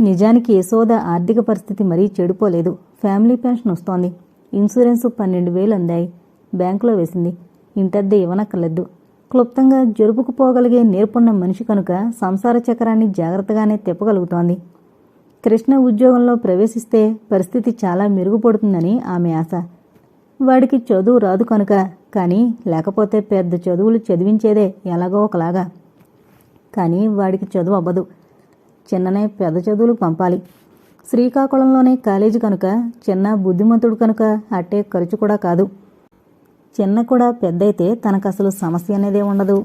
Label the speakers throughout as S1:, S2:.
S1: నిజానికి యశోద ఆర్థిక పరిస్థితి మరీ చెడిపోలేదు. ఫ్యామిలీ పెన్షన్ వస్తోంది. ఇన్సూరెన్స్ పన్నెండు వేలు అందాయి. బ్యాంకులో వేసింది. ఇంటద్దె ఇవ్వనక్కర్లేదు. క్లుప్తంగా జరుపుకుపోగలిగే నేర్పున్న మనిషి కనుక సంసార చక్రాన్ని జాగ్రత్తగానే తిప్పగలుగుతోంది. కృష్ణ ఉద్యోగంలో ప్రవేశిస్తే పరిస్థితి చాలా మెరుగుపడుతుందని ఆమె ఆశ. వాడికి చదువు రాదు కనుక కానీ లేకపోతే పెద్ద చదువులు చదివించేదే ఎలాగో ఒకలాగా. కానీ వాడికి చదువు అవ్వదు. చిన్ననే పెద్ద చదువులు పంపాలి. శ్రీకాకుళంలోనే కాలేజీ కనుక చిన్న బుద్ధిమంతుడు కనుక అట్టే ఖర్చు కూడా కాదు. చిన్న కూడా పెద్దయితే తనకు అసలు సమస్య అనేదే ఉండదు.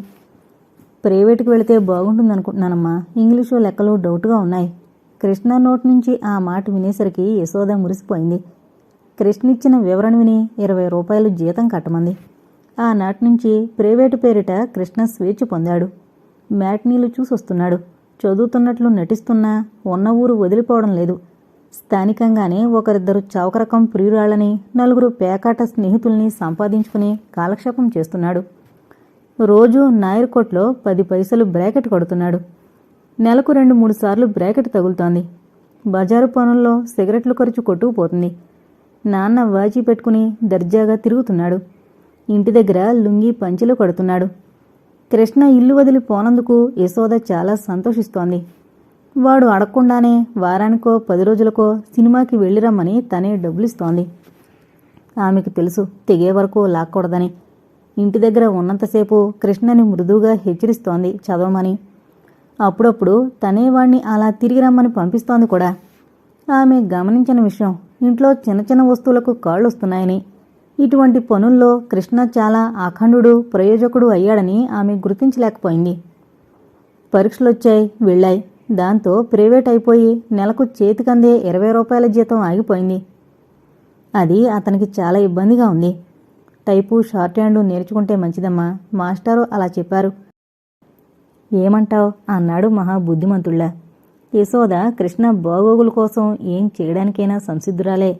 S1: ప్రైవేటుకి వెళితే బాగుంటుంది అనుకుంటున్నానమ్మా ఇంగ్లీషు లెక్కలు డౌట్గా ఉన్నాయి. కృష్ణ నోటి నుంచి ఆ మాట వినేసరికి యశోద మురిసిపోయింది. కృష్ణ ఇచ్చిన వివరణ విని ఇరవై రూపాయలు జీతం కట్టమంది. ఆనాటి నుంచి ప్రైవేటు పేరిట కృష్ణ స్వేచ్ఛ పొందాడు. మ్యాట్నీలు చూసొస్తున్నాడు. చదువుతున్నట్లు నటిస్తున్నా ఉన్న ఊరు వదిలిపోవడం లేదు. స్థానికంగానే ఒకరిద్దరు చౌకరకం ప్రియురాళ్ళని నలుగురు పేకాట స్నేహితుల్ని సంపాదించుకుని కాలక్షేపం చేస్తున్నాడు. రోజు నాయర్కోట్లో పది పైసలు బ్రాకెట్ కొడుతున్నాడు. నెలకు రెండు మూడు సార్లు బ్రాకెట్ తగులుతోంది. బజారు పనుల్లో సిగరెట్లు ఖర్చు కొట్టుకుపోతుంది. నాన్న వాచి పెట్టుకుని దర్జాగా తిరుగుతున్నాడు. ఇంటి దగ్గర లుంగి పంచెలు కడుతున్నాడు. కృష్ణ ఇల్లు వదిలి పోనందుకు యశోద చాలా సంతోషిస్తోంది. వాడు అడగకుండానే వారానికో పది రోజులకో సినిమాకి వెళ్ళిరమ్మని తనే డబ్బులిస్తోంది. ఆమెకు తెలుసు తెగే వరకు లాక్కూడదని. ఇంటి దగ్గర ఉన్నంతసేపు కృష్ణని మృదువుగా హెచ్చరిస్తోంది చదవమని. అప్పుడప్పుడు తనే వాణ్ణి అలా తిరిగి రమ్మని పంపిస్తోంది కూడా. ఆమె గమనించిన విషయం ఇంట్లో చిన్న చిన్న వస్తువులకు కాళ్ళు వస్తున్నాయని ఇటువంటి పనుల్లో కృష్ణ చాలా అఖండుడు ప్రయోజకుడు అయ్యాడని ఆమె గుర్తించలేకపోయింది. పరీక్షలొచ్చాయి వెళ్ళాయి. దాంతో ప్రైవేట్ అయిపోయి నెలకు చేతికందే ఇరవై రూపాయల జీతం ఆగిపోయింది. అది అతనికి చాలా ఇబ్బందిగా ఉంది. టైపు షార్ట్ హ్యాండ్ నేర్చుకుంటే మంచిదమ్మా మాస్టారు అలా చెప్పారు. ఏమంటావ్? అన్నాడు మహా బుద్ధిమంతుళ్ళ యశోద కృష్ణ బాగోగుల కోసం ఏం చేయడానికైనా సంసిద్ధురాలే.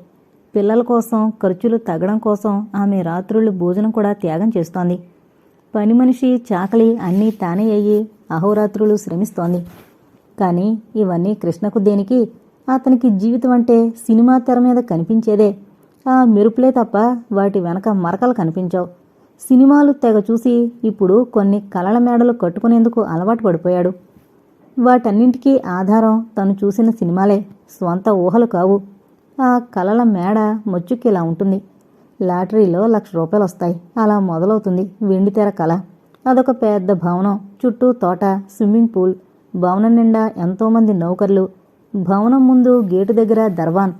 S1: పిల్లల కోసం ఖర్చులు తగ్గడం కోసం ఆమె రాత్రుళ్ళు భోజనం కూడా త్యాగం చేస్తోంది. పని మనిషి చాకలి అన్నీ తానే అయ్యి అహోరాత్రులు శ్రమిస్తోంది. కానీ ఇవన్నీ కృష్ణకు దేనికి? అతనికి జీవితం అంటే సినిమా తెర మీద కనిపించేదే. ఆ మెరుపులే తప్ప వాటి వెనక మరకలు కనిపించావు. సినిమాలు తెగ చూసి ఇప్పుడు కొన్ని కలల మేడలు కట్టుకునేందుకు అలవాటు పడిపోయాడు. వాటన్నింటికీ ఆధారం తను చూసిన సినిమాలే. స్వంత ఊహలు కావు. ఆ కలల మేడ మొచ్చుక్కిలా ఉంటుంది. లాటరీలో లక్ష రూపాయలు వస్తాయి అలా మొదలవుతుంది వెండితెర కళ అదొక పెద్ద భవనం. చుట్టూ తోట స్విమ్మింగ్ పూల్. భవనం నిండా ఎంతోమంది నౌకర్లు. భవనం ముందు గేటు దగ్గర దర్వాన్.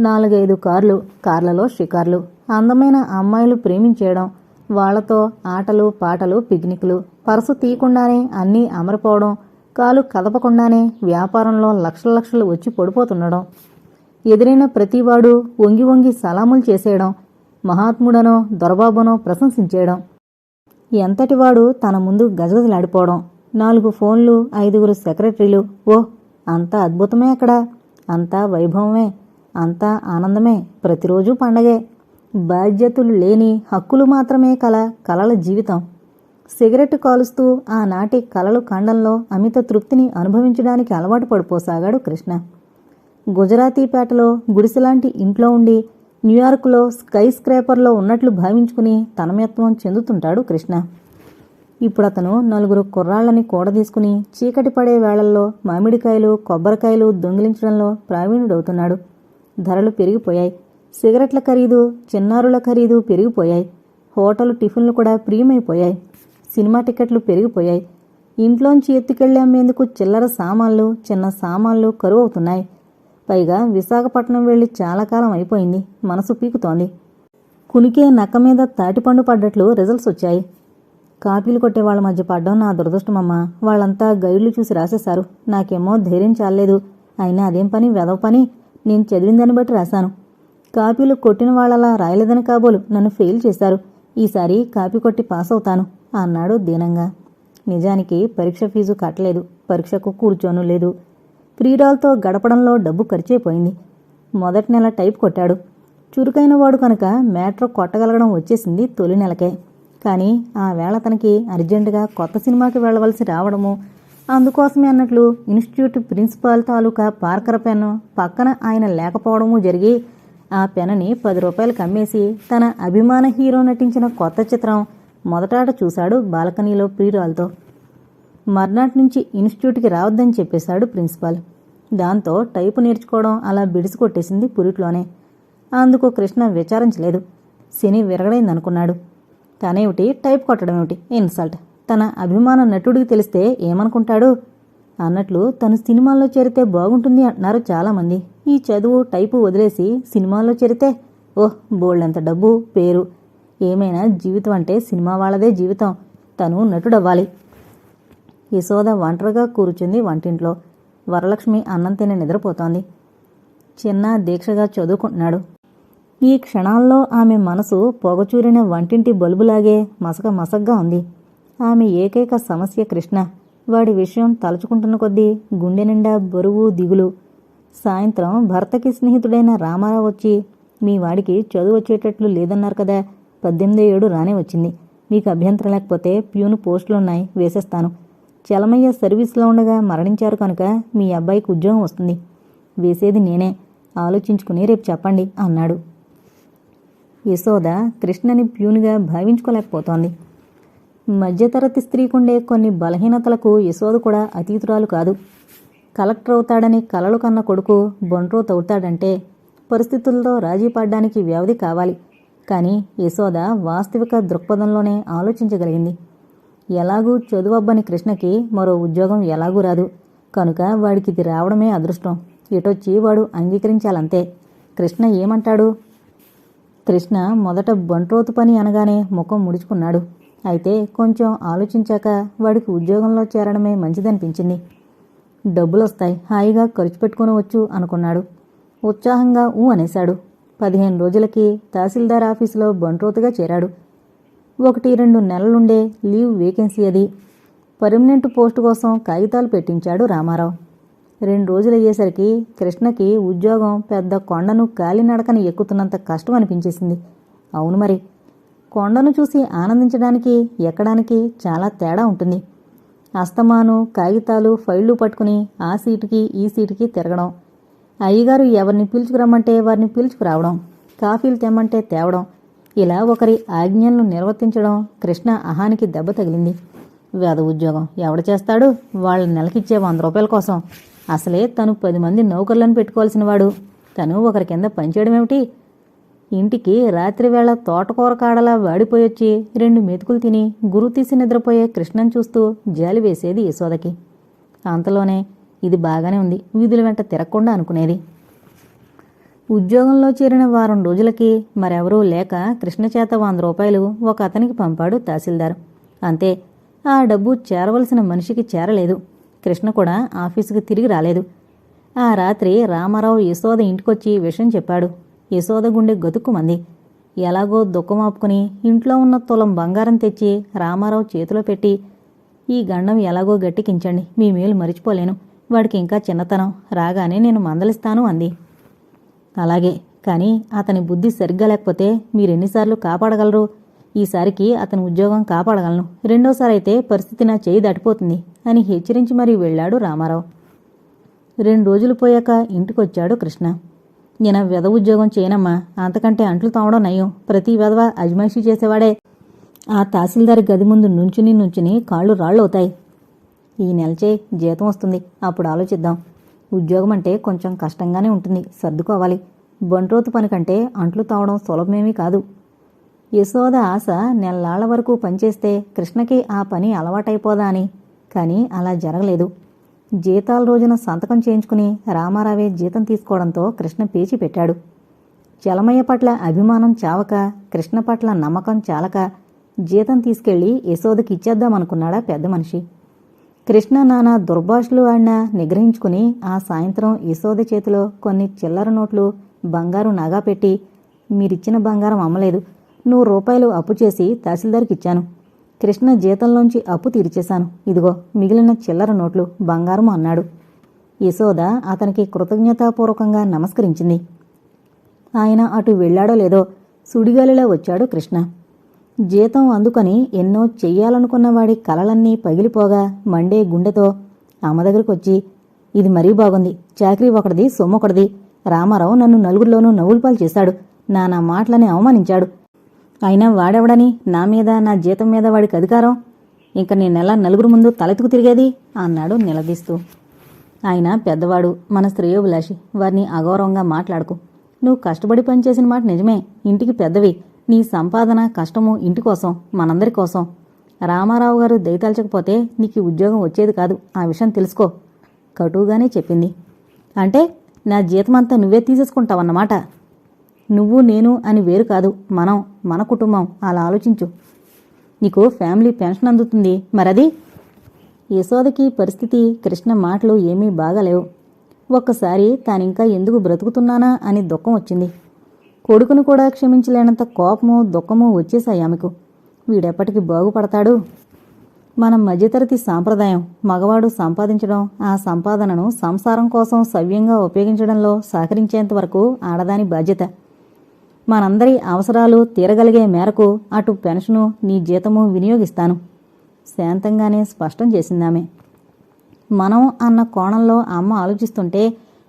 S1: నాలుగైదు కార్లు కార్లలో షికార్లు. అందమైన అమ్మాయిలు ప్రేమించేయడం. వాళ్ళతో ఆటలు పాటలు పిక్నిక్లు. పరసు తీయకుండానే అన్నీ అమరిపోవడం. కాలు కదపకుండానే వ్యాపారంలో లక్షల లక్షలు వచ్చి పడిపోతుండడం. ఎదురైన ప్రతివాడు వంగి వంగి సలాములు చేసేయడం మహాత్ముడనో దొరబాబునో ప్రశంసించేయడం. ఎంతటివాడు తన ముందు గజగజలాడిపోవడం. నాలుగు ఫోన్లు ఐదుగురు సెక్రటరీలు. ఓ అంతా అద్భుతమే అక్కడ. అంతా వైభవమే. అంతా ఆనందమే. ప్రతిరోజు పండగే. బాధ్యతలు లేని హక్కులు మాత్రమే కల కలల జీవితం. సిగరెట్ కాలుస్తూ ఆనాటి కలలు ఖండంలో అమిత తృప్తిని అనుభవించడానికి అలవాటు పడిపోసాగాడు కృష్ణ. గుజరాతీపేటలో గుడిసెలాంటి ఇంట్లో ఉండి న్యూయార్క్లో స్కై స్క్రేపర్లో ఉన్నట్లు భావించుకుని తనమయత్వం చెందుతుంటాడు కృష్ణ. ఇప్పుడు అతను నలుగురు కుర్రాళ్ళని కూడదీసుకుని చీకటి పడే వేళల్లో మామిడికాయలు కొబ్బరికాయలు దొంగిలించడంలో ప్రావీణుడవుతున్నాడు ధరలు పెరిగిపోయాయి. సిగరెట్ల ఖరీదు చిన్నారుల ఖరీదు పెరిగిపోయాయి. హోటల్ టిఫిన్లు కూడా ప్రియమైపోయాయి సినిమా టికెట్లు పెరిగిపోయాయి. ఇంట్లోంచి ఎత్తుకెళ్ళి అమ్మేందుకు చిల్లర సామాన్లు చిన్న సామాన్లు కరువు అవుతున్నాయి పైగా విశాఖపట్నం వెళ్ళి చాలా కాలం అయిపోయింది. మనసు పీకుతోంది. కునికే నక్క మీద తాటిపండు పడ్డట్లు రిజల్ట్స్ వచ్చాయి. కాపీలు కొట్టే వాళ్ళ మధ్య పడ్డం నా దురదృష్టమమ్మా. వాళ్ళంతా గైడ్లు చూసి రాసేశారు. నాకేమో ధైర్యం చాలేదు అయినా అదేం పని? వెదవ పని? నేను చదివిందని బట్టి రాశాను. కాపీలు కొట్టిన వాళ్ళలా రాయలేదని కాబోలు నన్ను ఫెయిల్ చేశారు. ఈసారి కాపీ కొట్టి పాస్ అవుతాను అన్నాడు దీనంగా. నిజానికి పరీక్ష ఫీజు కట్టలేదు. పరీక్షకు కూర్చోను లేదు ప్రియురాలతో గడపడంలో డబ్బు ఖర్చయిపోయింది మొదటి నెల టైప్ కొట్టాడు. చురుకైన వాడు కనుక మ్యాట్రో కొట్టగలగడం వచ్చేసింది తొలి నెలకే. కానీ ఆ వేళ తనకి అర్జెంటుగా కొత్త సినిమాకి వెళ్ళవలసి రావడము అందుకోసమే అన్నట్లు ఇన్స్టిట్యూట్ ప్రిన్సిపాల్ తాలూకా పార్కర్ పెన్ను పక్కన ఆయన లేకపోవడము జరిగి ఆ పెనని పది రూపాయలకు అమ్మేసి తన అభిమాన హీరో నటించిన కొత్త చిత్రం మొదటాట చూశాడు బాల్కనీలో ప్రియురాలతో. మర్నాటి నుంచి ఇన్స్టిట్యూట్కి రావద్దని చెప్పేశాడు ప్రిన్సిపాల్. దాంతో టైపు నేర్చుకోవడం అలా బిడిసి కొట్టేసింది పురిట్లోనే. అందుకు కృష్ణ విచారించలేదు. శని విరగడైందనుకున్నాడు. తనేమిటి? టైప్ కొట్టడం ఏమిటి ఇన్సల్ట్. తన అభిమాన నటుడికి తెలిస్తే ఏమనుకుంటాడు? అన్నట్లు తను సినిమాల్లో చేరితే బాగుంటుంది అంటున్నారు చాలామంది. ఈ చదువు టైపు వదిలేసి సినిమాల్లో చేరితే ఓహ్ బోల్డంత డబ్బు పేరు. ఏమైనా జీవితం అంటే సినిమా వాళ్ళదే జీవితం. తను నటుడవ్వాలి. యశోద ఒంటరిగా కూర్చుంది వంటింట్లో. వరలక్ష్మి అన్నం తిని నిద్రపోతోంది. చిన్న దీక్షగా చదువుకుంటున్నాడు. ఈ క్షణాల్లో ఆమె మనసు పొగచూరిన వంటింటి బల్బులాగే మసక మసగ్గా ఉంది. ఆమె ఏకైక సమస్య కృష్ణ. వాడి విషయం తలుచుకుంటున్న కొద్దీ గుండె నిండా బరువు దిగులు. సాయంత్రం భర్తకి స్నేహితుడైన రామారావు వచ్చి మీ వాడికి చదువు వచ్చేటట్లు లేదన్నారు కదా పద్దెనిమిది ఏడు రానే వచ్చింది. మీకు అభ్యంతరం లేకపోతే ప్యూను పోస్టులున్నాయి వేసేస్తాను. చలమయ్య సర్వీస్లో ఉండగా మరణించారు కనుక మీ అబ్బాయికి ఉద్యోగం వస్తుంది. వేసేది నేనే. ఆలోచించుకుని రేపు చెప్పండి అన్నాడు. యశోద కృష్ణని ప్యూన్గా భావించుకోలేకపోతోంది. మధ్యతరగతి స్త్రీకుండే కొన్ని బలహీనతలకు యశోద కూడా అతీతురాలు కాదు. కలెక్టర్ అవుతాడని కలలు కన్న కొడుకు బొండ్రోత్ అవుతాడంటే పరిస్థితులతో రాజీ పడ్డానికి వ్యవధి కావాలి. కానీ యశోద వాస్తవిక దృక్పథంలోనే ఆలోచించగలిగింది. ఎలాగూ చదువబ్బని కృష్ణకి మరో ఉద్యోగం ఎలాగూ రాదు. కనుక వాడికి ఇది రావడమే అదృష్టం. ఇటొచ్చి వాడు అంగీకరించాలంతే. కృష్ణ ఏమంటాడు? కృష్ణ మొదట బంట్రోతు పని అనగానే ముఖం ముడుచుకున్నాడు. అయితే కొంచెం ఆలోచించాక వాడికి ఉద్యోగంలో చేరడమే మంచిదనిపించింది. డబ్బులొస్తాయి హాయిగా ఖర్చు పెట్టుకునవచ్చు అనుకున్నాడు. ఉత్సాహంగా ఊ అనేశాడు. పదిహేను రోజులకి తహసీల్దార్ ఆఫీసులో బంట్రోతుగా చేరాడు. ఒకటి రెండు నెలలుండే లీవ్ వేకెన్సీ అది. పర్మనెంట్ పోస్టు కోసం కాగితాలు పెట్టించాడు రామారావు. రెండు రోజులు అయ్యేసరికి కృష్ణకి ఉద్యోగం పెద్ద కొండను కాలినడకని ఎక్కుతున్నంత కష్టం అనిపించేసింది. అవును మరి కొండను చూసి ఆనందించడానికి ఎక్కడానికి చాలా తేడా ఉంటుంది. అస్తమాను కాగితాలు ఫైళ్ళు పట్టుకుని ఆ సీటుకి ఈ సీటుకి తిరగడం. అయ్యగారు ఎవరిని పిలుచుకురమ్మంటే వారిని పిలుచుకురావడం. కాఫీలు తెమ్మంటే తేవడం. ఇలా ఒకరి ఆజ్ఞలను నిర్వర్తించడం కృష్ణ అహానికి దెబ్బ తగిలింది. వేద ఉద్యోగం ఎవడ చేస్తాడు? వాళ్ళ నెలకిచ్చే వంద రూపాయల కోసం. అసలే తను పది మంది నౌకర్లను పెట్టుకోవాల్సిన వాడు తను ఒకరి కింద పనిచేయడం ఏమిటి? ఇంటికి రాత్రివేళ తోటకూర కాడలా వాడిపోయొచ్చి రెండు మెతుకులు తిని గురు తీసి నిద్రపోయే కృష్ణను చూస్తూ జాలి వేసేది యశోదకి. అంతలోనే ఇది బాగానే ఉంది. వీధుల వెంట తిరగకుండా అనుకునేది. ఉద్యోగంలో చేరిన వారం రోజులకి మరెవరూ లేక కృష్ణ చేత వంద రూపాయలు ఒక అతనికి పంపాడు తహసీల్దార్. అంతే ఆ డబ్బు చేరవలసిన మనిషికి చేరలేదు. కృష్ణ కూడా ఆఫీసుకి తిరిగి రాలేదు. ఆ రాత్రి రామారావు యశోద ఇంటికొచ్చి విషయం చెప్పాడు. యశోద గుండె గతుక్కుమంది. ఎలాగో దుఃఖమాపుకుని ఇంట్లో ఉన్న తులం బంగారం తెచ్చి రామారావు చేతిలో పెట్టి ఈ గండం ఎలాగో గట్టికించండి మీ మేలు మరిచిపోలేను. వాడికి ఇంకా చిన్నతనం. రాగానే నేను మందలిస్తాను అంది. అలాగే కానీ అతని బుద్ధి సరిగ్గా లేకపోతే మీరెన్నిసార్లు కాపాడగలరు? ఈసారికి అతని ఉద్యోగం కాపాడగలను. రెండోసారి అయితే పరిస్థితి నా చేయి దాటిపోతుంది అని హెచ్చరించి మరీ వెళ్ళాడు రామారావు. రెండు రోజులు పోయాక ఇంటికొచ్చాడు కృష్ణ. నేను వెధ ఉద్యోగం చేయనమ్మా. అంతకంటే అంట్లు తోమడం నయం. ప్రతి వెధవ అజమాయిషి చేసేవాడే. ఆ తహసీల్దార్ గది ముందు నుంచుని నుంచుని కాళ్ళు రాళ్ళవుతాయి. ఈ నెలచే జీతం వస్తుంది. అప్పుడు ఆలోచిద్దాం. ఉద్యోగం అంటే కొంచెం కష్టంగానే ఉంటుంది. సర్దుకోవాలి. బంట్రోతు పని కంటే అంట్లు తావడం సులభమేమీ కాదు. యశోద ఆశ నెలలాళ్ళ వరకు పనిచేస్తే కృష్ణకి ఆ పని అలవాటైపోదా అని. కానీ అలా జరగలేదు. జీతాల రోజున సంతకం చేయించుకుని రామారావే జీతం తీసుకోవడంతో కృష్ణ పేచి పెట్టాడు. చలమయ్య పట్ల అభిమానం చావక కృష్ణ పట్ల నమ్మకం చాలక జీతం తీసుకెళ్ళి యశోదకి ఇచ్చేద్దామనుకున్నాడా పెద్ద మనిషి. కృష్ణ నాన్న దుర్భాషలు ఆడినా నిగ్రహించుకుని ఆ సాయంత్రం యశోద చేతిలో కొన్ని చిల్లర నోట్లు బంగారు నగా పెట్టి మీరిచ్చిన బంగారం అమ్మలేదు. నూరు రూపాయలు అప్పు చేసి తహసీల్దార్కి ఇచ్చాను. కృష్ణ జీతంలోంచి అప్పు తీర్చేశాను. ఇదిగో మిగిలిన చిల్లర నోట్లు బంగారం అన్నాడు. యశోద అతనికి కృతజ్ఞతాపూర్వకంగా నమస్కరించింది. ఆయన అటు వెళ్ళాడో లేదో సుడిగాలిలో వచ్చాడు కృష్ణ. జీతం అందుకొని ఎన్నో చెయ్యాలనుకున్న వాడి కలలన్నీ పగిలిపోగా మండే గుండెతో అమ్మ దగ్గరకొచ్చి ఇది మరీ బాగుంది. చాకరీ ఒకటిది సొమ్ము ఒకటిది. రామారావు నన్ను నలుగురిలోనూ నవ్వులపాలు చేశాడు. నా నా మాటలని అవమానించాడు. అయినా వాడెవడని? నా మీద నా జీతం మీద వాడికి అధికారం? ఇంక నేనెలా నలుగురు ముందు తలెత్తుకు తిరిగేది? అన్నాడు నిలదీస్తూ. ఆయన పెద్దవాడు మన శ్రేయోభిలాషి వారిని అగౌరవంగా మాట్లాడుకు. నువ్వు కష్టపడి పనిచేసిన మాట నిజమే. ఇంటికి పెద్దవి. నీ సంపాదన కష్టము ఇంటి కోసం మనందరి కోసం. రామారావు గారు దయతలచకపోతే నీకు ఉద్యోగం వచ్చేది కాదు. ఆ విషయం తెలుసుకో. కటువుగానే చెప్పింది. అంటే నా జీతమంతా నువ్వే తీసేసుకుంటావన్నమాట. నువ్వు నేను అని వేరు కాదు. మనం మన కుటుంబం. అలా ఆలోచించు. నీకు ఫ్యామిలీ పెన్షన్ అందుతుంది. మరది? యశోదకి పరిస్థితి కృష్ణ మాటలు ఏమీ బాగాలేవు. ఒక్కసారి తానింకా ఎందుకు బ్రతుకుతున్నానా అని దుఃఖం వచ్చింది. కొడుకును కూడా క్షమించలేనంత కోపము దుఃఖము వచ్చేశాయి ఆమెకు. వీడెప్పటికి బాగుపడతాడు? మన మధ్యతరగతి సాంప్రదాయం మగవాడు సంపాదించడం ఆ సంపాదనను సంసారం కోసం సవ్యంగా ఉపయోగించడంలో సహకరించేంత వరకు ఆడదాని బాధ్యత. మనందరి అవసరాలు తీరగలిగే మేరకు అటు పెన్షను నీ జీతము వినియోగిస్తాను. శాంతంగానే స్పష్టం చేసిందామె మనం అన్న కోణంలో అమ్మ ఆలోచిస్తుంటే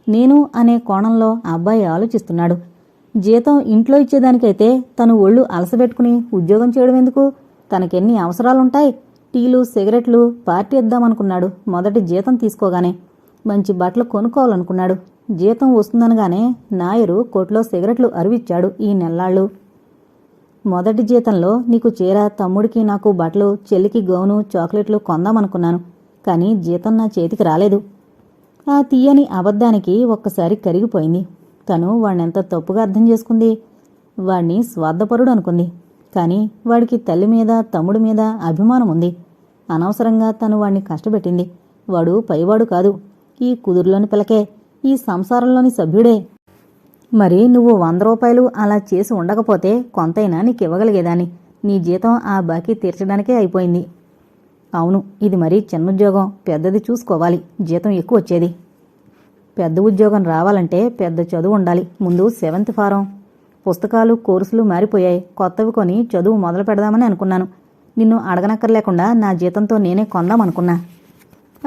S1: నేను అనే కోణంలో అబ్బాయి ఆలోచిస్తున్నాడు. జీతం ఇంట్లో ఇచ్చేదానికైతే తను ఒళ్ళు అలసబెట్టుకుని ఉద్యోగం చేయడం ఎందుకు? తనకెన్ని అవసరాలుంటాయి? టీలు సిగరెట్లు పార్టీ ఇద్దామనుకున్నాడు మొదటి జీతం తీసుకోగానే. మంచి బట్టలు కొనుక్కోవాలనుకున్నాడు. జీతం వస్తుందనగానే నాయరు కోట్లో సిగరెట్లు అరివిచ్చాడు ఈ నెల్లాళ్ళు. మొదటి జీతంలో నీకు చీర తమ్ముడికి నాకు బట్టలు చెల్లికి గౌను చాక్లెట్లు కొందామనుకున్నాను. కానీ జీతం నా చేతికి రాలేదు. ఆ తీయని అబద్ధానికి ఒక్కసారి కరిగిపోయింది. తను వాణ్ణెంత తప్పుగా అర్థం చేసుకుంది? వాణ్ణి స్వార్థపరుడు అనుకుంది. కానీ వాడికి తల్లి మీద తమ్ముడి మీద అభిమానం ఉంది. అనవసరంగా తను వాణ్ణి కష్టపెట్టింది. వాడు పైవాడు కాదు. ఈ కుదురులోని పిలకే ఈ సంసారంలోని సభ్యుడే. మరి నువ్వు వంద రూపాయలు అలా చేసి ఉండకపోతే కొంతైనా నీకు నీ జీతం ఆ బాకీ తీర్చడానికే అయిపోయింది. అవును ఇది మరీ చిన్న ఉద్యోగం పెద్దది చూసుకోవాలి. జీతం ఎక్కువ వచ్చేది. పెద్ద ఉద్యోగం రావాలంటే పెద్ద చదువు ఉండాలి. ముందు సెవెంత్ ఫారం. పుస్తకాలు కోర్సులు మారిపోయాయి. కొత్తవి కొని చదువు మొదలు పెడదామని అనుకున్నాను. నిన్ను అడగనక్కర్లేకుండా నా జీతంతో నేనే కొందామనుకున్నా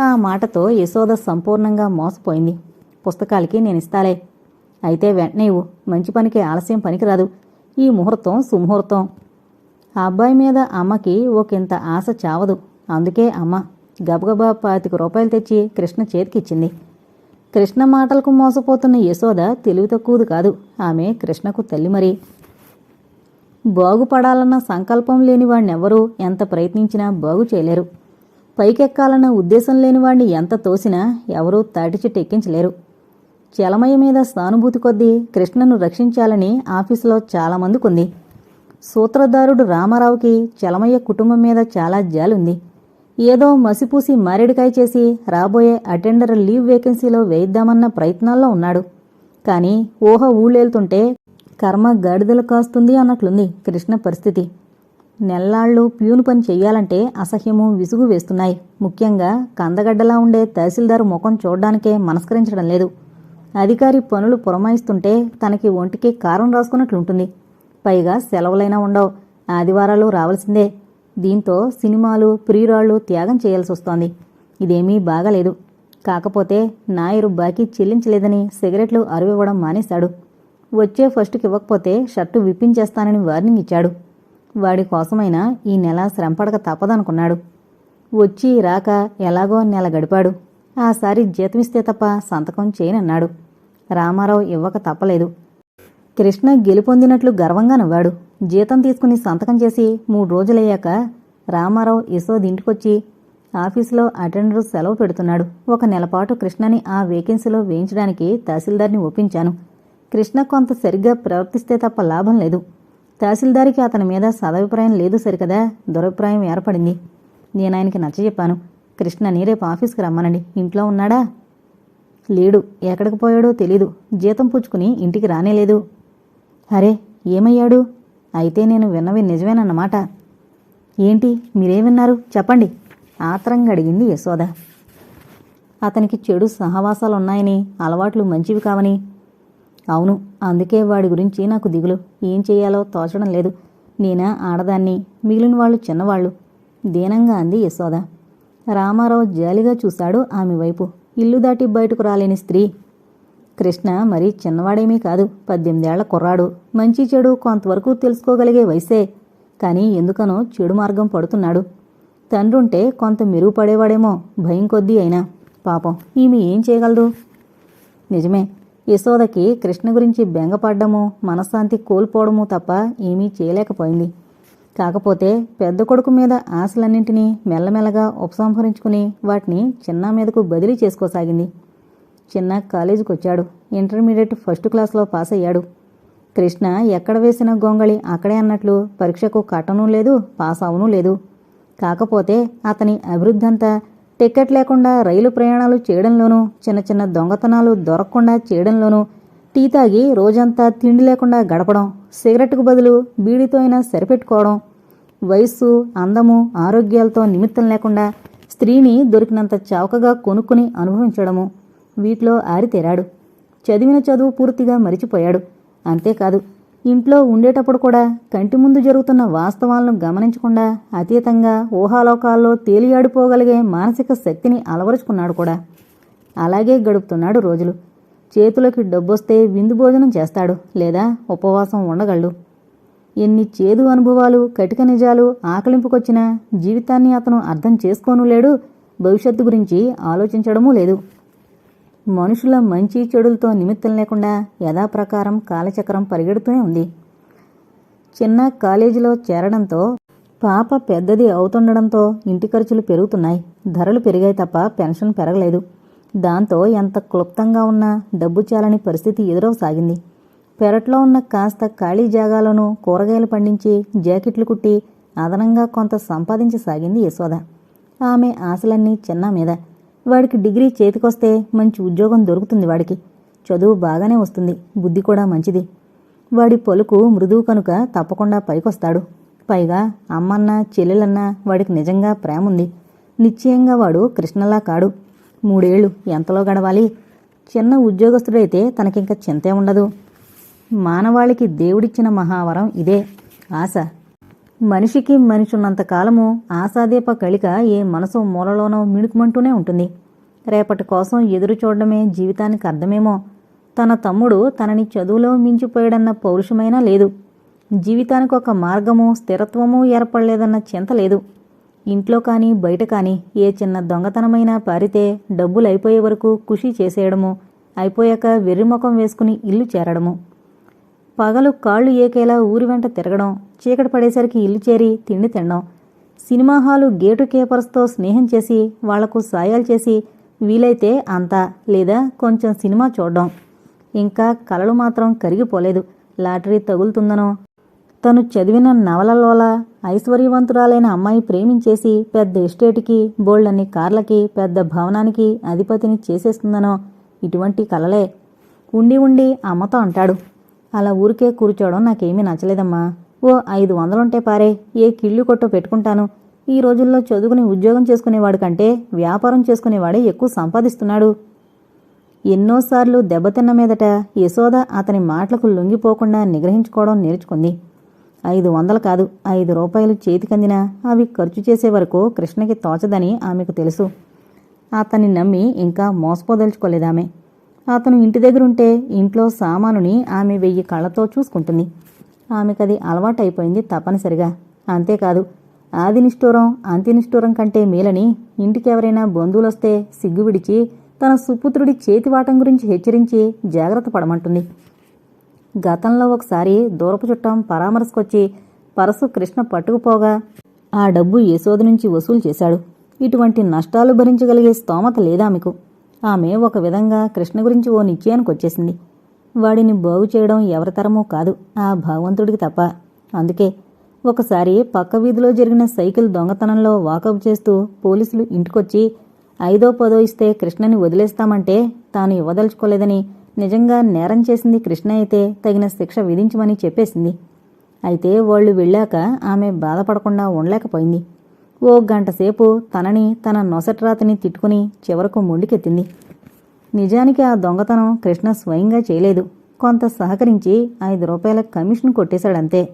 S1: ఆ మాటతో యశోద సంపూర్ణంగా మోసపోయింది. పుస్తకాలకి నేను ఇస్తాలే. అయితే వెంటనే ఇవ్వు. మంచి పనికి ఆలస్యం పనికిరాదు. ఈ ముహూర్తం సుముహూర్తం. ఆ అబ్బాయి మీద అమ్మకి ఒకంత ఆశ చావదు. అందుకే అమ్మ గబగబా పాతిక రూపాయలు తెచ్చి కృష్ణ చేతికిచ్చింది. కృష్ణ మాటలకు మోసపోతున్న యశోద తెలివి తక్కువది కాదు. ఆమె కృష్ణకు తల్లి మరి. బాగుపడాలన్న సంకల్పం లేని వాణ్ణెవ్వరూ ఎంత ప్రయత్నించినా బాగు చేయలేరు. పైకెక్కాలన్న ఉద్దేశం లేని వాణ్ణి ఎంత తోసినా ఎవరూ తాటి చెట్టు ఎక్కించలేరు. చలమయ్య మీద సానుభూతి కొద్దీ కృష్ణను రక్షించాలని ఆఫీసులో చాలామందికుంది సూత్రధారుడు రామారావుకి చలమయ్య కుటుంబం మీద చాలా జాలుంది ఏదో మసిపూసి మారేడుకాయ చేసి రాబోయే అటెండర్ లీవ్ వేకెన్సీలో వేయిద్దామన్న ప్రయత్నాల్లో ఉన్నాడు. కానీ ఊహ ఊళ్ళేళ్తుంటే కర్మ గాడిదలు కాస్తుంది అన్నట్లుంది కృష్ణ పరిస్థితి. నెల్లాళ్ళు ప్యూను పని చెయ్యాలంటే అసహ్యము విసుగు వేస్తున్నాయి. ముఖ్యంగా కందగడ్డలా ఉండే తహసీల్దార్ ముఖం చూడ్డానికే మనస్కరించడం లేదు. అధికారి పనులు పురమాయిస్తుంటే తనకి ఒంటికి కారం రాసుకున్నట్లుంటుంది. పైగా సెలవులైనా ఉండవు. ఆదివారాలు రావాల్సిందే. దీంతో సినిమాలు ప్రియురాళ్ళు త్యాగం చేయాల్సి వస్తోంది. ఇదేమీ బాగాలేదు. కాకపోతే నాయరు బాకీ చెల్లించలేదని సిగరెట్లు అరువివ్వడం మానేశాడు. వచ్చే ఫస్ట్కి ఇవ్వకపోతే షర్టు విప్పించేస్తానని వార్నింగ్ ఇచ్చాడు. వాడి కోసమైనా ఈ నెల శ్రమపడక తప్పదనుకున్నాడు. వచ్చి రాక ఎలాగో నెల గడిపాడు. ఆసారి జీతమిస్తే తప్ప సంతకం చేయనన్నాడు. రామారావు ఇవ్వక తప్పలేదు. కృష్ణ గెలుపొందినట్లు గర్వంగా నవ్వాడు. జీతం తీసుకుని సంతకం చేసి మూడు రోజులయ్యాక రామారావు యశోద్ ఇంటికొచ్చి ఆఫీసులో అటెండర్ సెలవు పెడుతున్నాడు. ఒక నెలపాటు కృష్ణని ఆ వేకెన్సీలో వేయించడానికి తహసీల్దార్ని ఒప్పించాను. కృష్ణ కొంత సరిగ్గా ప్రవర్తిస్తే తప్ప లాభం లేదు. తహసీల్దారికి అతని మీద సదభిప్రాయం లేదు సరికదా దురభిప్రాయం ఏర్పడింది. నేను ఆయనకి నచ్చజెప్పాను కృష్ణని రేపు ఆఫీస్కి రమ్మనండి. ఇంట్లో ఉన్నాడా? లేడు. ఎక్కడికి పోయాడో తెలీదు. జీతం పుచ్చుకుని ఇంటికి రానేలేదు. అరే ఏమయ్యాడు? అయితే నేను విన్నవి నిజమేనన్నమాట. ఏంటి మీరే విన్నారు? చెప్పండి. ఆత్రంగా అడిగింది యశోద. అతనికి చెడు సహవాసాలున్నాయని అలవాట్లు మంచివి కావని. అవును అందుకే వాడి గురించి నాకు దిగులు. ఏం చేయాలో తోచడం లేదు. నేనా ఆడదాన్ని మిగిలిన వాళ్ళు చిన్నవాళ్ళు. దీనంగా అంది యశోద. రామారావు జాలిగా చూశాడు ఆమె వైపు. ఇల్లు దాటి బయటకు రాలేని స్త్రీ. కృష్ణ మరీ చిన్నవాడేమీ కాదు. పద్దెనిమిదేళ్ళ కుర్రాడు. మంచి చెడు కొంతవరకు తెలుసుకోగలిగే వయసే. కానీ ఎందుకనో చెడు మార్గం పడుతున్నాడు. తండ్రుంటే కొంత మెరుగుపడేవాడేమో భయం కొద్దీ అయినా. పాపం. ఈమె ఏం చేయగలదు? నిజమే. యశోదకి కృష్ణ గురించి బెంగపడ్డము మనశ్శాంతి కోల్పోవడము తప్ప ఏమీ చేయలేకపోయింది. కాకపోతే పెద్ద కొడుకు మీద ఆశలన్నింటినీ మెల్లమెల్లగా ఉపసంహరించుకుని వాటిని చిన్న మీదకు బదిలీ చేసుకోసాగింది. చిన్న కాలేజీకి వచ్చాడు. ఇంటర్మీడియట్ ఫస్ట్ క్లాస్లో పాస్ అయ్యాడు. కృష్ణ ఎక్కడ వేసిన గొంగళి? అక్కడే అన్నట్లు. పరీక్షకు కట్టను లేదు పాస్ అవను లేదు. కాకపోతే అతని అభివృద్ధి అంతా టికెట్ లేకుండా రైలు ప్రయాణాలు చేయడంలోనూ చిన్న చిన్న దొంగతనాలు దొరకకుండా చేయడంలోనూ టీ తాగి రోజంతా తిండి లేకుండా గడపడం సిగరెట్కు బదులు బీడీతో అయినా సరిపెట్టుకోవడం వయస్సు అందము ఆరోగ్యాలతో నిమిత్తం లేకుండా స్త్రీని దొరికినంత చౌకగా కొనుక్కుని అనుభవించడము. వీటిలో ఆరితేరాడు చదివిన చదువు పూర్తిగా మరిచిపోయాడు. అంతేకాదు ఇంట్లో ఉండేటప్పుడు కూడా కంటి ముందు జరుగుతున్న వాస్తవాలను గమనించకుండా అతీతంగా ఊహాలోకాల్లో తేలియాడిపోగలిగే మానసిక శక్తిని అలవరుచుకున్నాడు కూడా. అలాగే గడుపుతున్నాడు రోజులు. చేతులకి డబ్బొస్తే విందు భోజనం చేస్తాడు లేదా ఉపవాసం ఉండగలడు. ఎన్ని చేదు అనుభవాలు కటిక నిజాలు ఆకలింపుకొచ్చినా జీవితాన్ని అతను అర్థం చేసుకోను లేడు భవిష్యత్తు గురించి ఆలోచించడమూ లేదు. మనుషుల మంచి చెడులతో నిమిత్తం లేకుండా యథాప్రకారం కాలచక్రం పరిగెడుతూనే ఉంది. చిన్న కాలేజీలో చేరడంతో పాప పెద్దది అవుతుండడంతో ఇంటి ఖర్చులు పెరుగుతున్నాయి. ధరలు పెరిగాయి తప్ప పెన్షన్ పెరగలేదు. దాంతో ఎంత క్లుప్తంగా ఉన్నా డబ్బు చాలని పరిస్థితి ఎదురవసాగింది. పెరట్లో ఉన్న కాస్త ఖాళీ జాగాలోనూ కూరగాయలు పండించి జాకెట్లు కుట్టి అదనంగా కొంత సంపాదించసాగింది యశోద. ఆమె ఆశలన్నీ చిన్న మీద వాడికి డిగ్రీ చేతికొస్తే మంచి ఉద్యోగం దొరుకుతుంది వాడికి. చదువు బాగానే వస్తుంది బుద్ధి కూడా మంచిది. వాడి పలుకు మృదువు కనుక తప్పకుండా పైకొస్తాడు. పైగా అమ్మన్న చెల్లెలన్న వాడికి నిజంగా ప్రేమ ఉంది నిశ్చయంగా వాడు కృష్ణలా కాడు. మూడేళ్ళు ఎంతలో గడవాలి? చిన్న ఉద్యోగస్తుడైతే తనకింక చింతే ఉండదు. మానవాళికి దేవుడిచ్చిన మహావరం ఇదే. ఆశ. మనిషికి మనిషి ఉన్నంత కాలము ఆశాదీప కళిక ఏ మనసు మూలలోనో మిణుకుమంటూనే ఉంటుంది. రేపటి కోసం ఎదురు చూడడమే జీవితానికి అర్థమేమో. తన తమ్ముడు తనని చదువులో మించిపోయాడన్న పౌరుషమైనా లేదు. జీవితానికి ఒక మార్గము స్థిరత్వము ఏర్పడలేదన్న చింత లేదు. ఇంట్లో కానీ బయట కానీ ఏ చిన్న దొంగతనమైనా పారితే డబ్బులు అయిపోయే వరకు ఖుషి చేసేయడము అయిపోయాక వెర్రిముఖం వేసుకుని ఇల్లు చేరడము. పగలు కాళ్ళు ఏకేలా ఊరి వెంట తిరగడం చీకటి పడేసరికి ఇల్లు చేరి తిండి తినడం సినిమా హాలు గేటు కీపర్స్తో స్నేహం చేసి వాళ్ళకు సాయాలు చేసి వీలైతే అంతా లేదా కొంచెం సినిమా చూడడం. ఇంకా కలలు మాత్రం కరిగిపోలేదు. లాటరీ తగులుతుందనో. తను చదివిన నవలలోల ఐశ్వర్యవంతురాలైన అమ్మాయి ప్రేమించేసి పెద్ద ఎస్టేట్కి బోల్డన్ని కార్లకి పెద్ద భవనానికి అధిపతిని చేసేస్తుందనో. ఇటువంటి కలలే. ఉండి ఉండి అమ్మతో అంటాడు. అలా ఊరికే కూర్చోవడం నాకేమీ నచ్చలేదమ్మా. ఓ ఐదు వందలుంటే పారే ఏ కిళ్ళు కొట్టో పెట్టుకుంటాను. ఈ రోజుల్లో చదువుకుని ఉద్యోగం చేసుకునేవాడు కంటే వ్యాపారం చేసుకునేవాడే ఎక్కువ సంపాదిస్తున్నాడు. ఎన్నోసార్లు దెబ్బతిన్న మీదట యశోద అతని మాటలకు లొంగిపోకుండా నిగ్రహించుకోవడం నేర్చుకుంది. ఐదు వందలు కాదు ఐదు రూపాయలు చేతికందినా అవి ఖర్చు చేసే వరకు కృష్ణకి తోచదని ఆమెకు తెలుసు. అతన్ని నమ్మి ఇంకా మోసపోదలుచుకోలేదామె. అతను ఇంటి దగ్గరుంటే ఇంట్లో సామానుని ఆమె వెయ్యి కళ్ళతో చూసుకుంటుంది. ఆమెకది అలవాటైపోయింది తప్పనిసరిగా. అంతేకాదు ఆది నిష్ఠూరం అంత్య నిష్ఠూరం కంటే మేలని ఇంటికెవరైనా బంధువులొస్తే సిగ్గు విడిచి తన సుపుత్రుడి చేతివాటం గురించి హెచ్చరించి జాగ్రత్త పడమంటుంది. గతంలో ఒకసారి దూరపు చుట్టం పరామర్శకొచ్చి పరసు కృష్ణ పట్టుకుపోగా ఆ డబ్బు యశోద నుంచి వసూలు చేశాడు. ఇటువంటి నష్టాలు భరించగలిగే స్తోమత లేదామెకు ఆమె ఒక విధంగా కృష్ణ గురించి ఓ నిశ్చయానికి వచ్చేసింది. వాడిని బాగు చేయడం ఎవరితరమూ కాదు ఆ భగవంతుడికి తప్ప. అందుకే ఒకసారి పక్క వీధిలో జరిగిన సైకిల్ దొంగతనంలో వాకప్ చేస్తూ పోలీసులు ఇంటికొచ్చి ఐదో పదో ఇస్తే కృష్ణని వదిలేస్తామంటే తాను ఇవ్వదలుచుకోలేదని నిజంగా నేరం చేసింది కృష్ణ అయితే తగిన శిక్ష విధించమని చెప్పేసింది. అయితే వాళ్ళు వెళ్ళాక ఆమె బాధపడకుండా ఉండలేకపోయింది. ఓ గంటసేపు తనని తన నొసట్రాతని తిట్టుకుని చివరకు మొండికెత్తింది. నిజానికి ఆ దొంగతనం కృష్ణ స్వయంగా చేయలేదు. కొంత సహకరించి ఐదు రూపాయల కమిషన్ కొట్టేశాడంతే.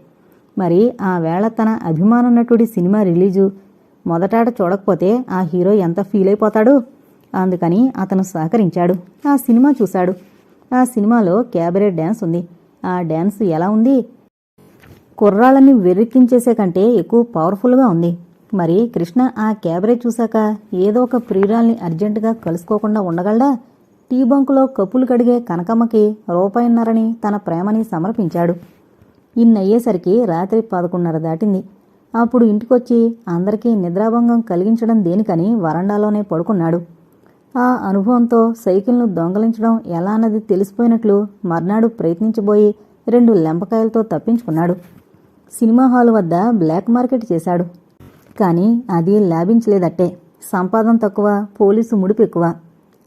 S1: మరి ఆ వేళ తన అభిమాన నటుడి సినిమా రిలీజు మొదటాట చూడకపోతే ఆ హీరో ఎంత ఫీల్ అయిపోతాడు అందుకని అతను సహకరించాడు. ఆ సినిమా చూశాడు. ఆ సినిమాలో క్యాబరే డ్యాన్స్ ఉంది. ఆ డ్యాన్స్ ఎలా ఉంది? కుర్రాళ్ళని వెర్రెక్కించేసే కంటే ఎక్కువ పవర్ఫుల్గా ఉంది. మరి కృష్ణ ఆ క్యాబరే చూశాక ఏదో ఒక ప్రియురాల్ని అర్జెంటుగా కలుసుకోకుండా ఉండగలడా? టీ బంకులో కప్పులు కడిగే కనకమ్మకి రూపాయిన్నరని తన ప్రేమని సమర్పించాడు. ఇన్నయ్యేసరికి రాత్రి పదకొండున్నర దాటింది. అప్పుడు ఇంటికొచ్చి అందరికీ నిద్రాభంగం కలిగించడం దేనికని వరండాలోనే పడుకున్నాడు. ఆ అనుభవంతో సైకిల్ను దొంగలించడం ఎలా అన్నది తెలిసిపోయినట్లు మర్నాడు ప్రయత్నించబోయి రెండు లెంపకాయలతో తప్పించుకున్నాడు. సినిమా హాల్ వద్ద బ్లాక్ మార్కెట్ చేశాడు. కానీ అది లాభించలేదట్టే. సంపాదన తక్కువ పోలీసు ముడుపు ఎక్కువ.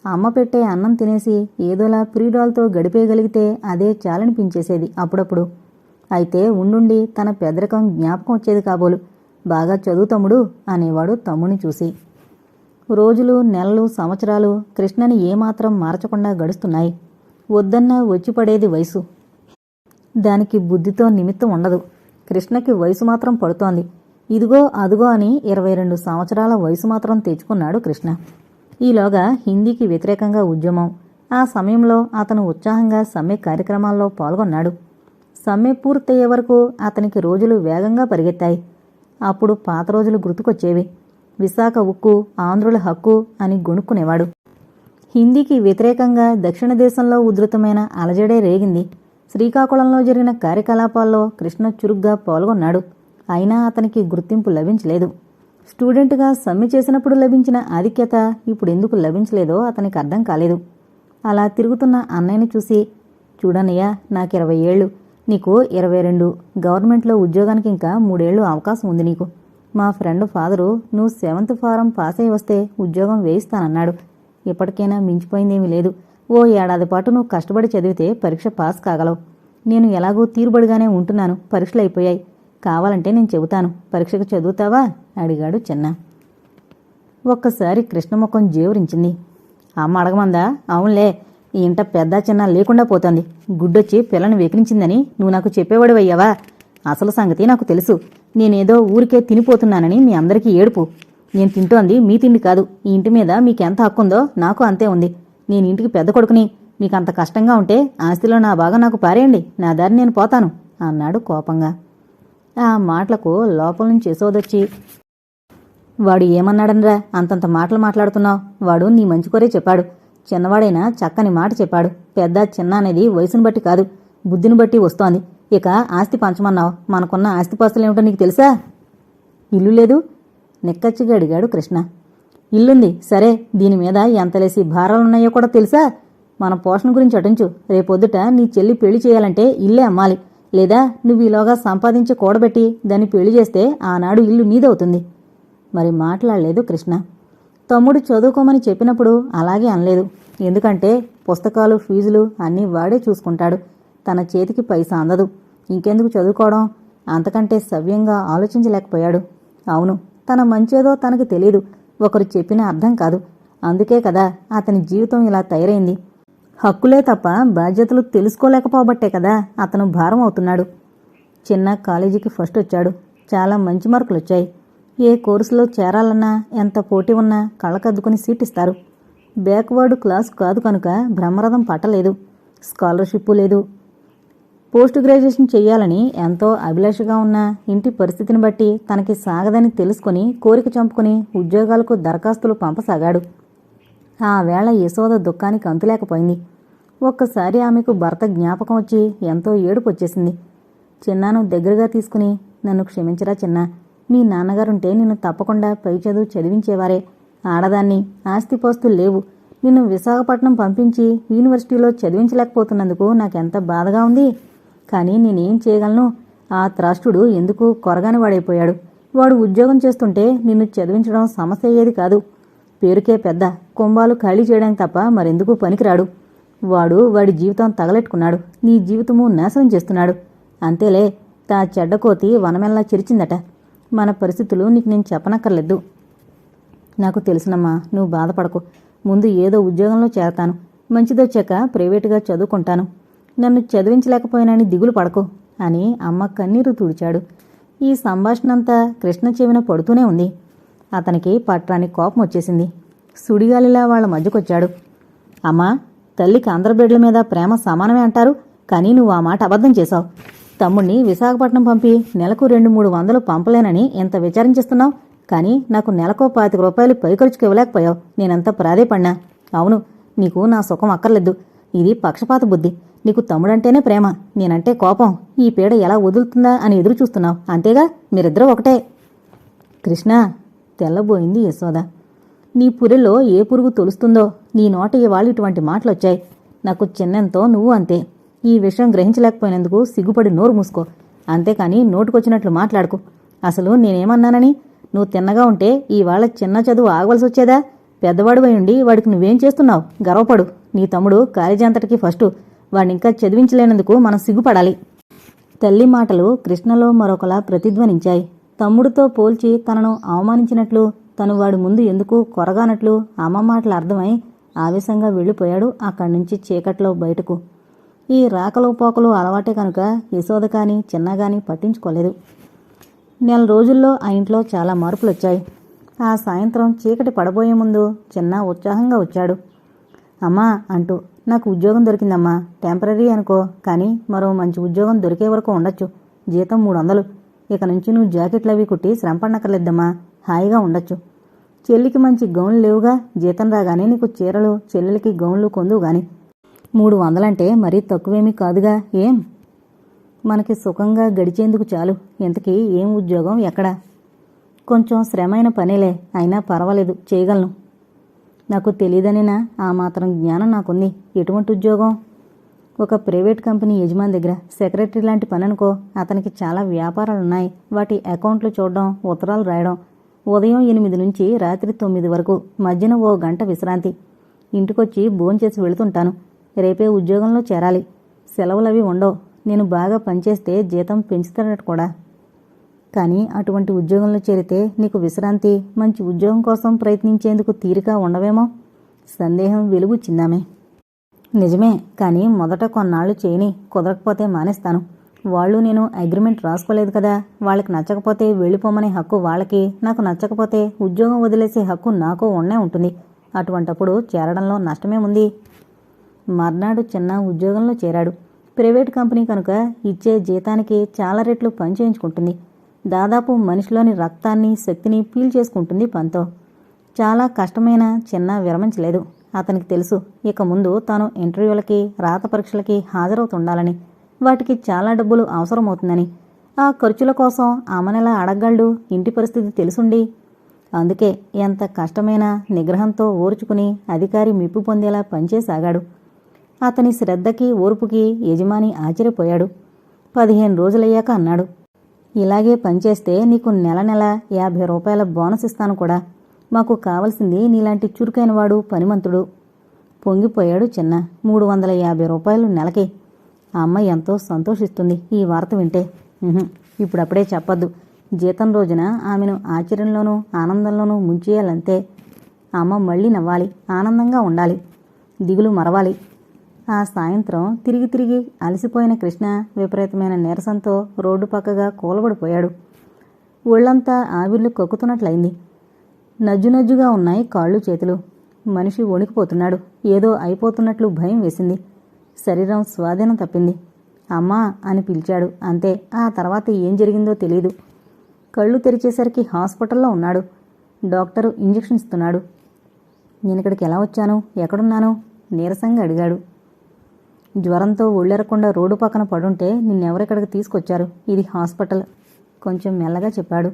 S1: అమ్మ పెట్టే అన్నం తినేసి ఏదోలా ప్రియురాలతో గడిపేయగలిగితే అదే చాలనిపించేసేది అప్పుడప్పుడు. అయితే ఉండుండి తన పెదరికం జ్ఞాపకం వచ్చేది కాబోలు. బాగా చదువు తమ్ముడు అనేవాడు తమ్ముని చూసి. రోజులు నెలలు సంవత్సరాలు కృష్ణని ఏమాత్రం మార్చకుండా గడుస్తున్నాయి. వద్దన్నా వచ్చి పడేది వయసు. దానికి బుద్ధితో నిమిత్తం ఉండదు. కృష్ణకి వయసు మాత్రం పడుతోంది. ఇదిగో అదిగో అని ఇరవై రెండు సంవత్సరాల వయసు మాత్రం తెచ్చుకున్నాడు కృష్ణ. ఈలోగా హిందీకి వ్యతిరేకంగా ఉద్యమం. ఆ సమయంలో అతను ఉత్సాహంగా సమ్మె కార్యక్రమాల్లో పాల్గొన్నాడు. సమ్మె పూర్తయ్యే వరకు అతనికి రోజులు వేగంగా పరిగెత్తాయి. అప్పుడు పాత రోజులు గుర్తుకొచ్చేవి. విశాఖ ఉక్కు ఆంధ్రుల హక్కు అని గొణుక్కునేవాడు. హిందీకి వ్యతిరేకంగా దక్షిణ దేశంలో ఉధృతమైన అలజడే రేగింది. శ్రీకాకుళంలో జరిగిన కార్యకలాపాల్లో కృష్ణ చురుగ్గా పాల్గొన్నాడు. అయినా అతనికి గుర్తింపు లభించలేదు. స్టూడెంట్గా సమ్మె చేసినప్పుడు లభించిన ఆధిక్యత ఇప్పుడు ఎందుకు లభించలేదో అతనికి అర్థం కాలేదు. అలా తిరుగుతున్న అన్నయ్యని చూసి చూడన్నయ్యా నాకు ఇరవై ఏళ్ళు. నీకు ఇరవై రెండు. గవర్నమెంట్లో ఉద్యోగానికి ఇంకా మూడేళ్ళు అవకాశం ఉంది నీకు. మా ఫ్రెండ్ ఫాదరు నువ్వు సెవెంత్ ఫారం పాస్ అయి వస్తే ఉద్యోగం వేయిస్తానన్నాడు. ఇప్పటికైనా మించిపోయిందేమీ లేదు. ఓ ఏడాది పాటు నువ్వు కష్టపడి చదివితే పరీక్ష పాస్ కాగలవు. నేను ఎలాగో తీరుబడిగానే ఉంటున్నాను. పరీక్షలు అయిపోయాయి. కావాలంటే నేను చెబుతాను. పరీక్షకు చదువుతావా? అడిగాడు చిన్న. ఒక్కసారి కృష్ణముఖం జేవురించింది. అమ్మ అడగమందా? అవునులే. ఈ ఇంట పెద్ద చిన్న లేకుండా పోతోంది. గుడ్డొచ్చి పిల్లని వెకిరించిందని నువ్వు నాకు చెప్పేవాడివయ్యావా? అసలు సంగతి నాకు తెలుసు. నేనేదో ఊరికే తినిపోతున్నానని మీ అందరికీ ఏడుపు. నేను తింటోంది మీ తిండి కాదు. ఈ ఇంటి మీద మీకెంత హక్కుందో నాకు అంతే ఉంది. నేను ఇంటికి పెద్ద కొడుకుని. మీకు అంత కష్టంగా ఉంటే ఆస్తిలో నా భాగం నాకు పారేయండి. నా దారి నేను పోతాను అన్నాడు కోపంగా. ఆ మాటలకు లోపల నుంచి యశోదొచ్చి వాడు ఏమన్నాడనరా? అంతంత మాటలు మాట్లాడుతున్నావు. వాడు నీ మంచి కోరే చెప్పాడు. చిన్నవాడైనా చక్కని మాట చెప్పాడు. పెద్ద చిన్న అనేది వయసును బట్టి కాదు. బుద్ధిని బట్టి వస్తోంది. ఇక ఆస్తి పంచమన్నావు. మనకున్న ఆస్తిపాస్తులేమిటో నీకు తెలుసా? ఇల్లు లేదు. నిక్కచ్చిగా అడిగాడు కృష్ణ. ఇల్లుంది. సరే దీని మీద ఎంతలేసి భారాలున్నాయో కూడా తెలుసా? మన పోషణ గురించి అటుంచు. రేపొద్దుట నీ చెల్లి పెళ్ళి చేయాలంటే ఇల్లే అమ్మాలి. లేదా నువ్వు ఈలోగా సంపాదించి కూడబెట్టి దాన్ని పెళ్ళి చేస్తే ఆనాడు ఇల్లు నీదవుతుంది. మరి మాట్లాడలేదు కృష్ణ. తమ్ముడు చదువుకోమని చెప్పినప్పుడు అలాగే అనలేదు. ఎందుకంటే పుస్తకాలు ఫీజులు అన్నీ వాడే చూసుకుంటాడు. తన చేతికి పైసా అందదు. ఇంకెందుకు చదువుకోవడం? అంతకంటే సవ్యంగా ఆలోచించలేకపోయాడు. అవును తన మంచేదో తనకు తెలియదు ఒకరు చెప్పిన అర్థం కాదు. అందుకే కదా అతని జీవితం ఇలా తయారైంది. హక్కులే తప్ప బాధ్యతలు తెలుసుకోలేకపోబట్టే కదా అతను భారం అవుతున్నాడు. చిన్న కాలేజీకి ఫస్ట్ వచ్చాడు. చాలా మంచి మార్కులు వచ్చాయి. ఏ కోర్సులో చేరాలన్నా ఎంత పోటీ ఉన్నా కళ్ళకద్దుకుని సీట్ ఇస్తారు. బ్యాక్వర్డ్ క్లాస్ కాదు కనుక బ్రహ్మరథం పట్టలేదు స్కాలర్షిప్ లేదు. పోస్ట్ గ్రాడ్యుయేషన్ చేయాలని ఎంతో అభిలాషగా ఉన్న ఇంటి పరిస్థితిని బట్టి తనకి సాగదని తెలుసుకుని కోరిక చంపుకుని ఉద్యోగాలకు దరఖాస్తులు పంపసాగాడు. ఆ వేళ యశోద దుఃఖానికి అంతులేకపోయింది. ఒక్కసారి ఆమెకు భర్త జ్ఞాపకం వచ్చి ఎంతో ఏడుపు వచ్చేసింది చిన్నాను దగ్గరగా తీసుకుని నన్ను క్షమించరా చిన్న. మీ నాన్నగారుంటే నిన్ను తప్పకుండా పై చదువు చదివించేవారే. ఆడదాన్ని ఆస్తిపోస్తులు లేవు. నిన్ను విశాఖపట్నం పంపించి యూనివర్సిటీలో చదివించలేకపోతున్నందుకు నాకెంత బాధగా ఉంది. కానీ నేనేం చేయగలను? ఆ త్రాష్టుడు ఎందుకు కొరగాని వాడైపోయాడు వాడు ఉద్యోగం చేస్తుంటే నిన్ను చదివించడం సమస్య అయ్యేది కాదు. పేరుకే పెద్ద కుంభాలు ఖాళీ చేయడానికి తప్ప మరెందుకు పనికిరాడు? వాడు వాడి జీవితం తగలెట్టుకున్నాడు. నీ జీవితము నాశనం చేస్తున్నాడు. అంతేలే తా చెడ్డకోతి వనమెల్లా చిరిచిందట. మన పరిస్థితులు నీకు నేను చెప్పనక్కర్లేదు. నాకు తెలుసునమ్మా నువ్వు బాధపడకు. ముందు ఏదో ఉద్యోగంలో చేరతాను. మంచిదొచ్చాక ప్రైవేటుగా చదువుకుంటాను. నన్ను చదివించలేకపోయానని దిగులు పడకు అని అమ్మ కన్నీరు తుడిచాడు. ఈ సంభాషణ అంతా కృష్ణ చెవిన పడుతూనే ఉంది. అతనికి పట్రాని కోపం వచ్చేసింది. సుడిగాలిలా వాళ్ళ మధ్యకొచ్చాడు. అమ్మా తల్లికి ఆంధ్రబిడ్ల మీద ప్రేమ సమానమే అంటారు కానీ నువ్వు ఆ మాట అబద్ధం చేశావు. తమ్ముణ్ణి విశాఖపట్నం పంపి నెలకు రెండు మూడు వందలు పంపలేనని ఎంత విచారించిస్తున్నావు? కానీ నాకు నెలకో పాతిక రూపాయలు పైఖర్చుకు ఇవ్వలేకపోయావు. నేనంత ప్రాధేయపడినా. అవును నీకు నా సుఖం అక్కర్లేదు. ఇది పక్షపాత బుద్ధి. నీకు తమ్ముడంటేనే ప్రేమ. నేనంటే కోపం. ఈ పీడ ఎలా వదులుతుందా అని ఎదురు చూస్తున్నావు అంతేగా మీరిద్దరూ ఒకటే. కృష్ణ తెల్లబోయింది యశోద. నీ పురిలో ఏ పురుగు తొలుస్తుందో నీ నోట ఇవాళ ఇటువంటి మాటలొచ్చాయి. నాకు చిన్నెంతో నువ్వు అంతే. ఈ విషయం గ్రహించలేకపోయినందుకు సిగ్గుపడి నోరు మూసుకో. అంతేకాని నోటుకొచ్చినట్లు మాట్లాడుకు. అసలు నేనేమన్నానని? నువ్వు తిన్నగా ఉంటే ఇవాళ చిన్న చదువు ఆగవలసి వచ్చేదా పెద్దవాడు ఉండి వాడికి నువ్వేం చేస్తున్నావు? గర్వపడు. నీ తమ్ముడు కాలేజీ ఫస్టు. వాడిని ఇంకా చదివించలేనందుకు మనం సిగ్గుపడాలి. తల్లి మాటలు కృష్ణలో మరొకలా ప్రతిధ్వనించాయి. తమ్ముడితో పోల్చి తనను అవమానించినట్లు తను వాడి ముందు ఎందుకు కొరగానట్లు అమ్మ మాటలు అర్థమై ఆవేశంగా వెళ్ళిపోయాడు అక్కడి నుంచి చీకట్లో బయటకు. ఈ రాకలు పోకలు అలవాటే కనుక యశోద కానీ చిన్న కానీ పట్టించుకోలేదు. నెల రోజుల్లో ఆ ఇంట్లో చాలా మార్పులు వచ్చాయి ఆ సాయంత్రం చీకటి పడబోయే ముందు చిన్న ఉత్సాహంగా వచ్చాడు. అమ్మా అంటూ నాకు ఉద్యోగం దొరికిందమ్మా టెంపరీ అనుకో కానీ మరో మంచి ఉద్యోగం దొరికే వరకు ఉండొచ్చు. జీతం మూడు వందలు ఇక నుంచి నువ్వు జాకెట్లు అవి కుట్టి శ్రమ పడనక్కర్లేద్దమ్మా హాయిగా ఉండొచ్చు. చెల్లికి మంచి గౌన్లు లేవుగా. జీతం రాగానే నీకు చీరలు చెల్లెలకి గౌన్లు కొందువు గాని. మూడు వందలంటే మరీ తక్కువేమీ కాదుగా. ఏం? మనకి సుఖంగా గడిచేందుకు చాలు. ఇంతకీ ఏం ఉద్యోగం? ఎక్కడా? కొంచెం శ్రమైన పనేలే. అయినా పర్వాలేదు. చేయగలను. నాకు తెలియదనినా ఆ మాత్రం జ్ఞానం నాకుంది. ఎటువంటి ఉద్యోగం? ఒక ప్రైవేట్ కంపెనీ యజమాని దగ్గర సెక్రటరీ లాంటి పని అనుకో అతనికి చాలా వ్యాపారాలున్నాయి. వాటి అకౌంట్లు చూడడం ఉత్తరాలు రాయడం ఉదయం ఎనిమిది నుంచి రాత్రి తొమ్మిది వరకు మధ్యన ఓ గంట విశ్రాంతి. ఇంటికొచ్చి భోంచేసి వెళుతుంటాను. రేపే ఉద్యోగంలో చేరాలి. సెలవులవి ఉండవు. నేను బాగా పనిచేస్తే జీతం పెంచుతాడట కూడా. కానీ అటువంటి ఉద్యోగంలో చేరితే నీకు విశ్రాంతి మంచి ఉద్యోగం కోసం ప్రయత్నించేందుకు తీరిక ఉండవేమో? సందేహం వెలుగు చిందామే నిజమే కానీ మొదట కొన్నాళ్ళు చేయని కుదరకపోతే మానేస్తాను. వాళ్ళు నేను అగ్రిమెంట్ రాసుకోలేదు కదా వాళ్ళకి నచ్చకపోతే వెళ్ళిపోమనే హక్కు వాళ్ళకి నాకు నచ్చకపోతే ఉద్యోగం వదిలేసే హక్కు నాకు ఉండే ఉంటుంది. అటువంటప్పుడు చేరడంలో నష్టమే ఉంది. మర్నాడు చిన్న ఉద్యోగంలో చేరాడు. ప్రైవేట్ కంపెనీ కనుక ఇచ్చే జీతానికి చాలా రెట్లు పని చేయించుకుంటుంది దాదాపు మనిషిలోని రక్తాన్ని శక్తిని పీల్ చేసుకుంటుంది పనితో చాలా కష్టమైన చిన్న విరమించలేదు. అతనికి తెలుసు. ఇక ముందు తాను ఇంటర్వ్యూలకి రాత పరీక్షలకి హాజరవుతుండాలని. వాటికి చాలా డబ్బులు అవసరమవుతుందని. ఆ ఖర్చుల కోసం ఆమెనెలా అడగగలడు? ఇంటి పరిస్థితి తెలుసుండి. అందుకే ఎంత కష్టమైన నిగ్రహంతో ఓర్చుకుని అధికారి మెప్పు పొందేలా పనిచేసాగాడు. అతని శ్రద్ధకి ఓర్పుకి యజమాని ఆశ్చర్యపోయాడు. పదిహేను రోజులయ్యాక అన్నాడు. ఇలాగే పనిచేస్తే నీకు నెల నెల యాభై రూపాయల బోనస్ ఇస్తాను కూడా. మాకు కావలసింది నీలాంటి చురుకైనవాడు పనిమంతుడు. పొంగిపోయాడు చిన్న. మూడు వందల యాభై రూపాయలు నెలకి. ఆ అమ్మాయి ఎంతో సంతోషిస్తుంది ఈ వార్త వింటే. ఇప్పుడప్పుడే చెప్పొద్దు. జీతం రోజున ఆమెను ఆశ్చర్యంలోనూ ఆనందంలోనూ ముంచేయాలంతే. అమ్మ మళ్ళీ నవ్వాలి ఆనందంగా ఉండాలి. దిగులు మరవాలి. ఆ సాయంత్రం తిరిగి తిరిగి అలసిపోయిన కృష్ణ విపరీతమైన నీరసంతో రోడ్డు పక్కగా కూలబడిపోయాడు ఒళ్ళంతా ఆవిర్లు కక్కుతున్నట్లయింది. నజ్జునజ్జుగా ఉన్నాయి కాళ్ళు చేతులు. మనిషి వణికిపోతున్నాడు. ఏదో అయిపోతున్నట్లు భయం వేసింది. శరీరం స్వాధీనం తప్పింది. అమ్మా అని పిలిచాడు. అంతే. ఆ తర్వాత ఏం జరిగిందో తెలియదు కళ్ళు తెరిచేసరికి హాస్పిటల్లో ఉన్నాడు. డాక్టరు ఇంజెక్షన్ ఇస్తున్నాడు. నేను ఇక్కడికి ఎలా వచ్చాను? ఎక్కడున్నాను? నీరసంగా అడిగాడు. జ్వరంతో ఒళ్ళెరకుండా రోడ్డు పక్కన పడుంటే నిన్నెవరెక్కడికి తీసుకొచ్చారు? ఇది హాస్పిటల్. కొంచెం మెల్లగా చెప్పాడు.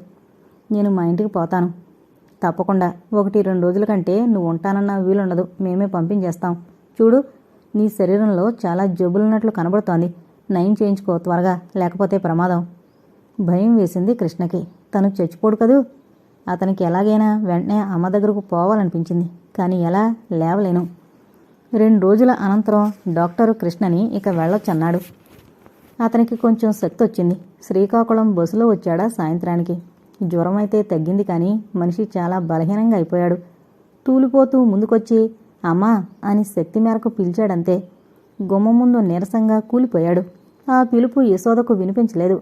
S1: నేను మా ఇంటికి పోతాను. తప్పకుండా. ఒకటి రెండు రోజుల కంటే నువ్వు ఉంటానన్న వీలుండదు. మేమే పంపించేస్తాం. చూడు నీ శరీరంలో చాలా జబ్బులున్నట్లు కనబడుతోంది. నయం చేయించుకో త్వరగా. లేకపోతే ప్రమాదం. భయం వేసింది కృష్ణకి. తను చచ్చిపోడు కదూ? అతనికి ఎలాగైనా వెంటనే అమ్మ దగ్గరకు పోవాలనిపించింది. కానీ ఎలా? లేవలేను. రెండు రోజుల అనంతరం డాక్టరు కృష్ణని ఇక వెళ్ళొచ్చన్నాడు. అతనికి కొంచెం శక్తి వచ్చింది శ్రీకాకుళం బస్సులో వచ్చాడా సాయంత్రానికి. జ్వరం అయితే తగ్గింది కానీ మనిషి చాలా బలహీనంగా అయిపోయాడు. తూలిపోతూ ముందుకొచ్చి అమ్మా అని శక్తి మేరకు పిలిచాడంతే. గుమ్మ ముందు నీరసంగా కూలిపోయాడు. ఆ పిలుపు యశోదకు వినిపించలేదు.